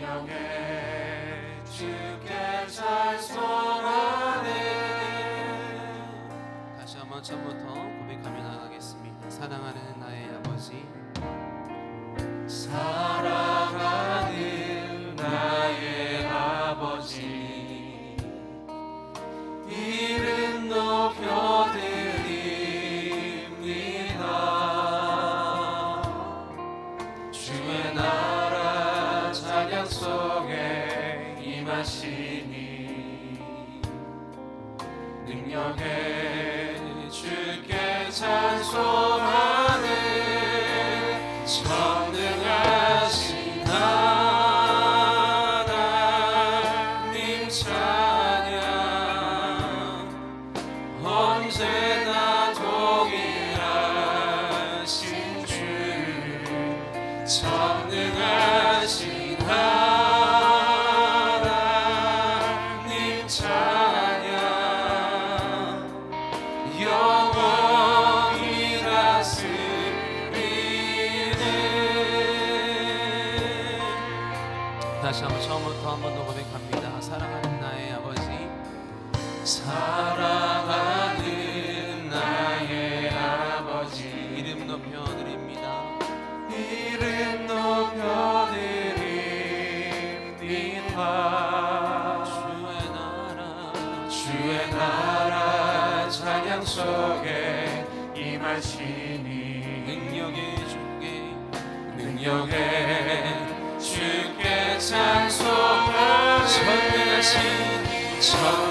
now 임하시니 능력에 주께 찬송하 다시 한번 처음부터 한 번 더 고백합니다. 사랑하는 나의 아버지, 사랑하는 나의 아버지 이름 높여 드립니다. 이름 높여 드립니다 주의 나라, 주의 나라 찬양 속에 임하시니 능력의 주께 능력에 전능하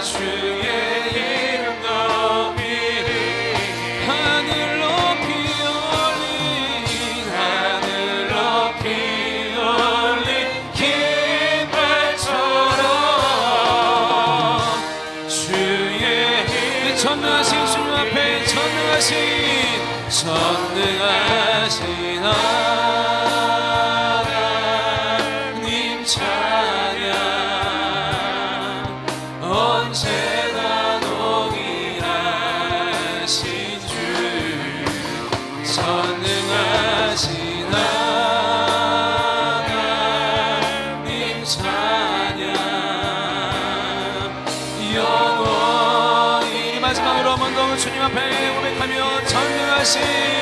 나주 전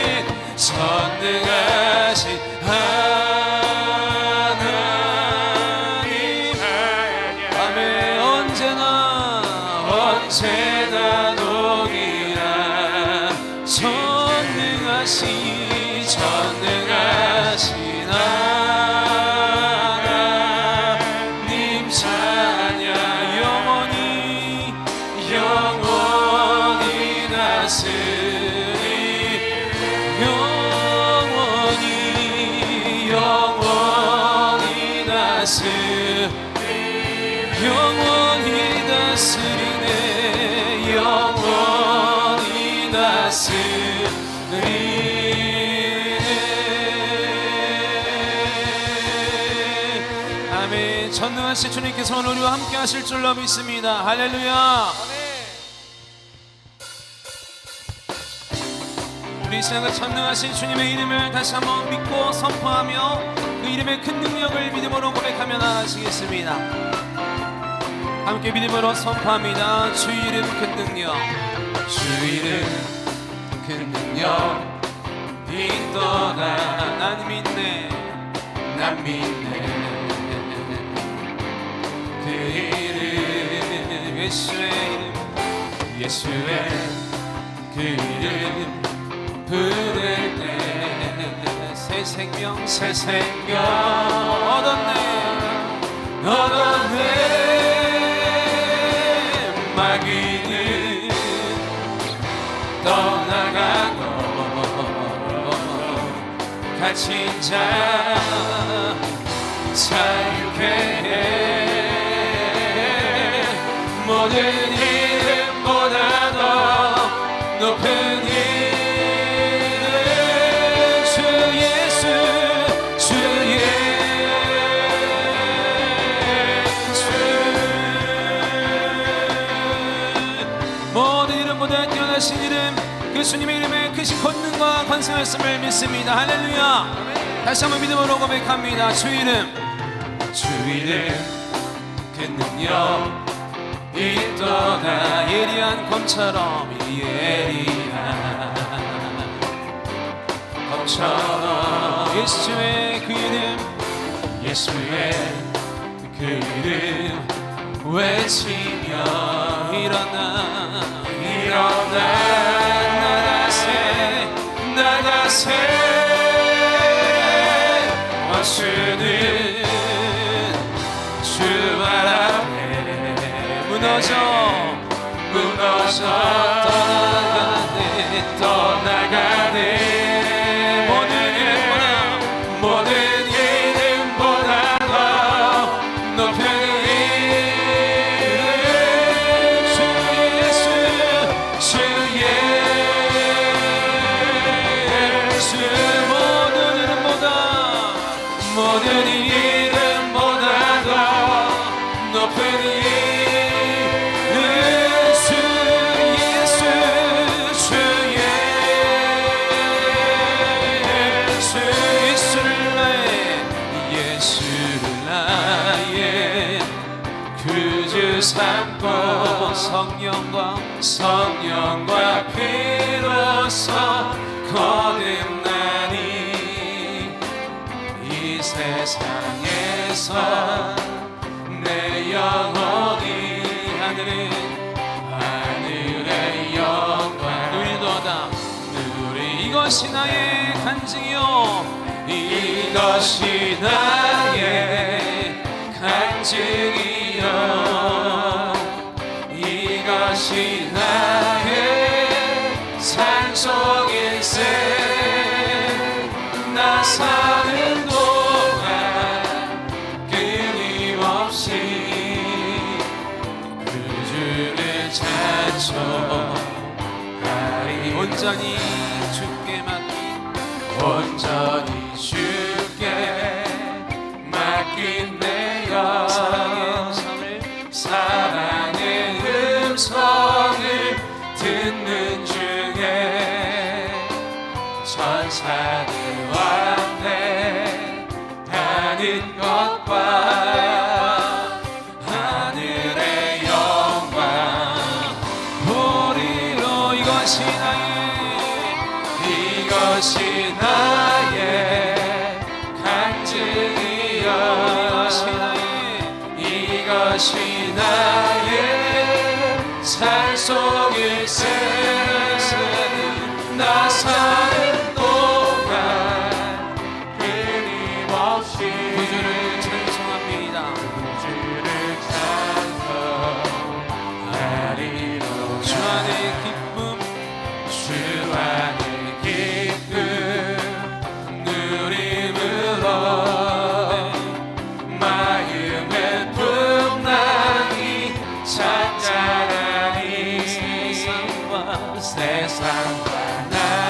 하신 주님께서 오늘 우리와 함께 하실 줄로 믿습니다. 할렐루야. 우리 시간과 전능하신 주님의 이름을 다시 한번 믿고 선포하며 그 이름의 큰 능력을 믿음으로 고백하며 나아가시겠습니다. 함께 믿음으로 선포합니다. 주 이름 큰 능력. 주 이름 큰 능력. 있도다 난 믿네. 난 믿네. 그 이름 예수의 이름 그 이름 부를 때 새 생명 새 생명 얻었네 얻었네. 마귀는 떠나가고 갇힌 자 자유 그 주님의 이름에 크신 권능과 관세였음을 믿습니다. 할렐루야. 다시 한번 믿음으로 고백합니다. 주 이름. 주 이름. 그 능력. 있도다 예리한 검처럼 예리한 검처럼 예수의 그 이름. 예수의 그 이름 외치며 일어나 무너져 무너져 떠나가네 떠나가네. 모든 모든 이름보다 더 높은 이름 주 예수 주 예수. 모든 이름보다 모든 이름보다 더 높은 이름 이것이 나의 간증이요. 이것이 나의 간증이요. 이것이 나의 산속일세 나 사는 온전히 주께 맡긴 온전히 주 이것이 나의 산속일세 나사 세상과 세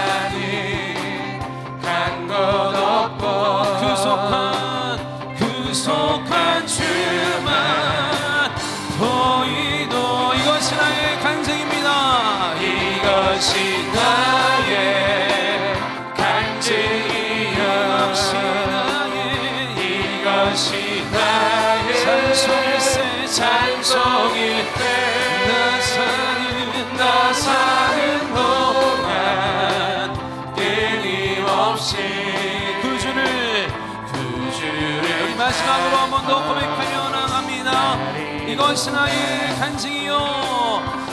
신앙으로 한 번 더 고백하며 나갑니다. 이것이 나의 간증이요.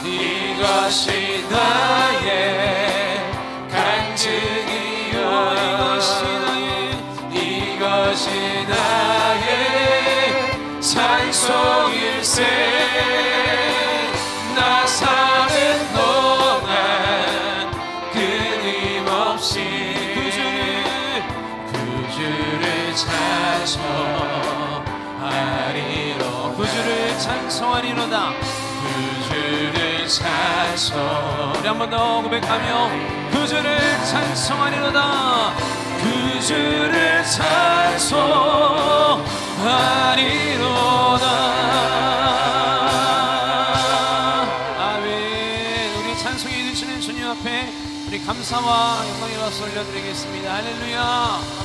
이것이 나의 간증이요. 이것이 나의 이것이 나의 찬송일세 Christmas. 송하리로다. 구주를 찬송. 우리 한 번 더 고백하며 구주를 찬송하리로다. 구주를 찬송하리로다. 아멘. 우리 찬송해 주시는 주님 앞에 우리 감사와 영광의 박수 올려드리겠습니다. 할렐루야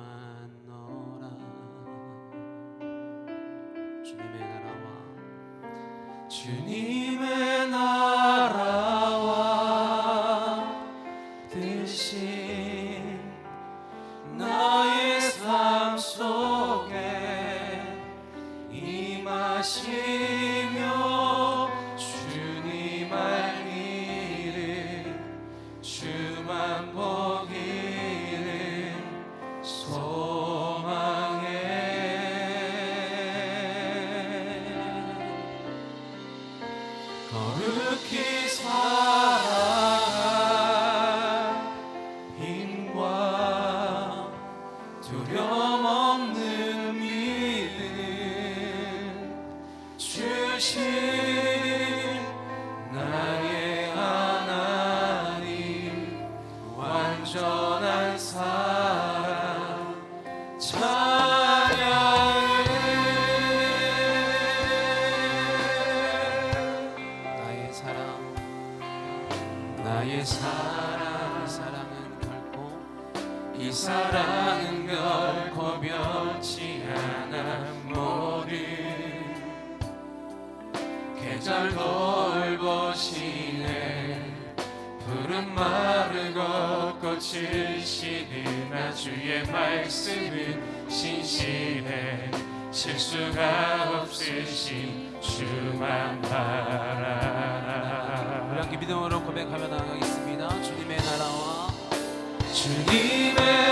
나의 사랑 나의 사랑 사랑은 결코 이 사랑은 결코 변치 않아. 모든 계절 돌 마르고 꽃을 시드나 주의 말씀은 신실해. 실수가 없으신 주만 우리 바라 함께 믿음으로 고백하며 나아가겠습니다. 주님의 나라와 주님의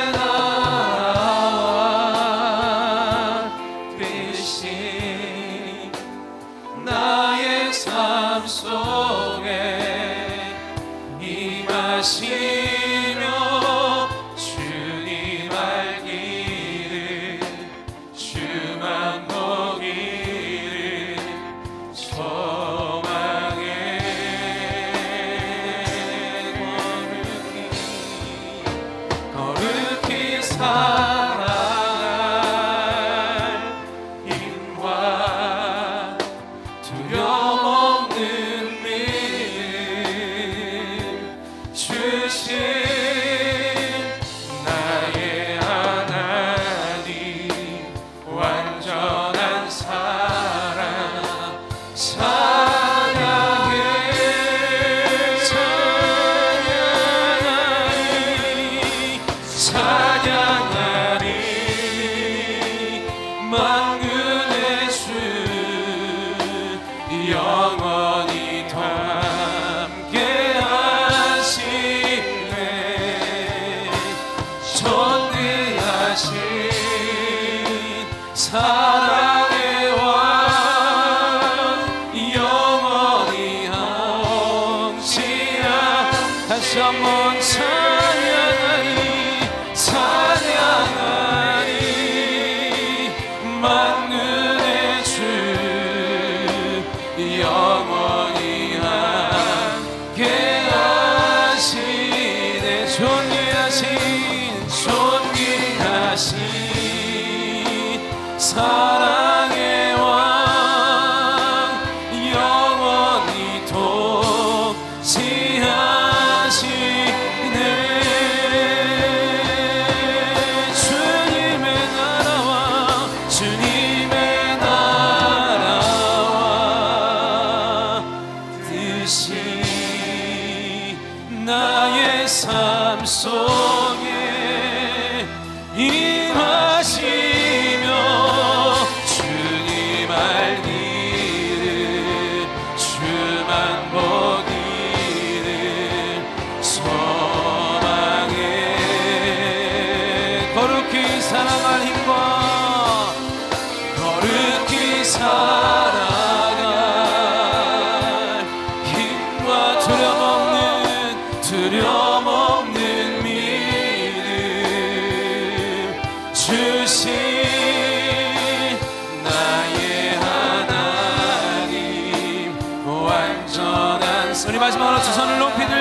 마지막으로 두 손을 높이 들